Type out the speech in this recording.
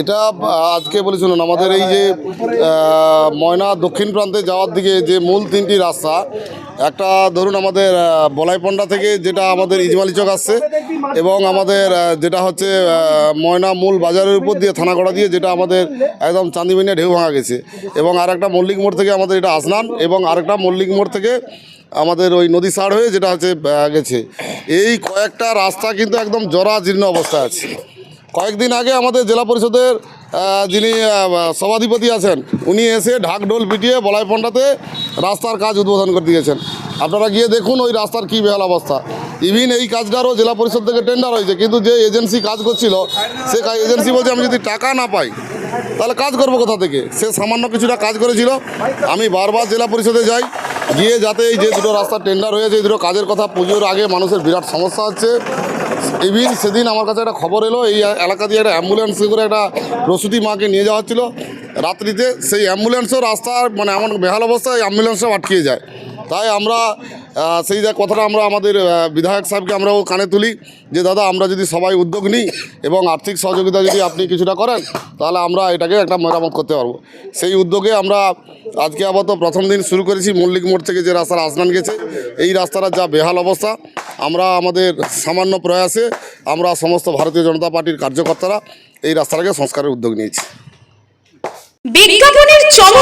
এটা আজকে বলে শুনুন, আমাদের এই যে ময়না দক্ষিণ প্রান্তে যাওয়ার দিকে যে মূল তিনটি রাস্তা, একটা ধরুন আমাদের বলাইপন্ডা থেকে যেটা আমাদের ইজমালি চক আসছে, এবং আমাদের যেটা হচ্ছে ময়না মূল বাজারের উপর দিয়ে, থানাগড়া দিয়ে, যেটা আমাদের একদম চান্দিমিনিয়া ঢেউ ভাঙা গেছে। এবং আর একটা মল্লিক মোড় থেকে আমাদের এটা আসনান, এবং আরেকটা মল্লিক মোড় থেকে আমাদের ওই নদী সার হয়ে যেটা হচ্ছে গেছে। এই কয়েকটা রাস্তা কিন্তু একদম জরাজীর্ণ অবস্থায় আছে। কয়েকদিন আগে আমাদের জেলা পরিষদের যিনি সভাধিপতি আছেন, উনি এসে ঢাকঢোল পিটিয়ে বলাইপন্ডাতে রাস্তার কাজ উদ্বোধন করে দিয়েছেন। আপনারা গিয়ে দেখুন ওই রাস্তার কী বেহাল অবস্থা। ইভিন এই কাজটারও জেলা পরিষদ থেকে টেন্ডার হয়েছে, কিন্তু যে এজেন্সি কাজ করছিল, সে এজেন্সি বলছে, আমি যদি টাকা না পাই, তাহলে কাজ করব কোথা থেকে? সে সামান্য কিছুটা কাজ করেছিল। আমি বারবার জেলা পরিষদে যাই গিয়ে যাতে এই যে দুটো রাস্তা টেন্ডার হয়েছে, এই দুটো কাজের কথা পুজোর আগে মানুষের বিরাট সমস্যা হচ্ছে। ইভিন সেদিন আমার কাছে একটা খবর এলো, এই এলাকা দিয়ে একটা অ্যাম্বুলেন্স করে একটা প্রসূতি মাকে নিয়ে যাওয়া হচ্ছিল। রাত্রিতে সেই অ্যাম্বুলেন্সও রাস্তার মানে এমন বেহাল অবস্থায় অ্যাম্বুলেন্সও আটকিয়ে যায়। তাই আমরা সেই যে কথাটা আমরা আমাদের বিধায়ক সাহেবকে আমরাও কানে তুলি যে, দাদা, আমরা যদি সবাই উদ্যোগ নিই এবং আর্থিক সহযোগিতা যদি আপনি কিছুটা করেন, তাহলে আমরা এটাকে একটা মেরামত করতে পারব। সেই উদ্যোগে আমরা আজকে আপাতত প্রথম দিন শুরু করেছি মল্লিক মোড় থেকে যে রাস্তার আসনান গেছে, এই রাস্তাটা যা বেহাল অবস্থা, আমরা আমাদের সামান্য প্রয়াসে আমরা সমস্ত ভারতীয় জনতা পার্টির কার্যকর্তারা এই রাস্তাটাকে সংস্কারের উদ্যোগ নিয়েছি।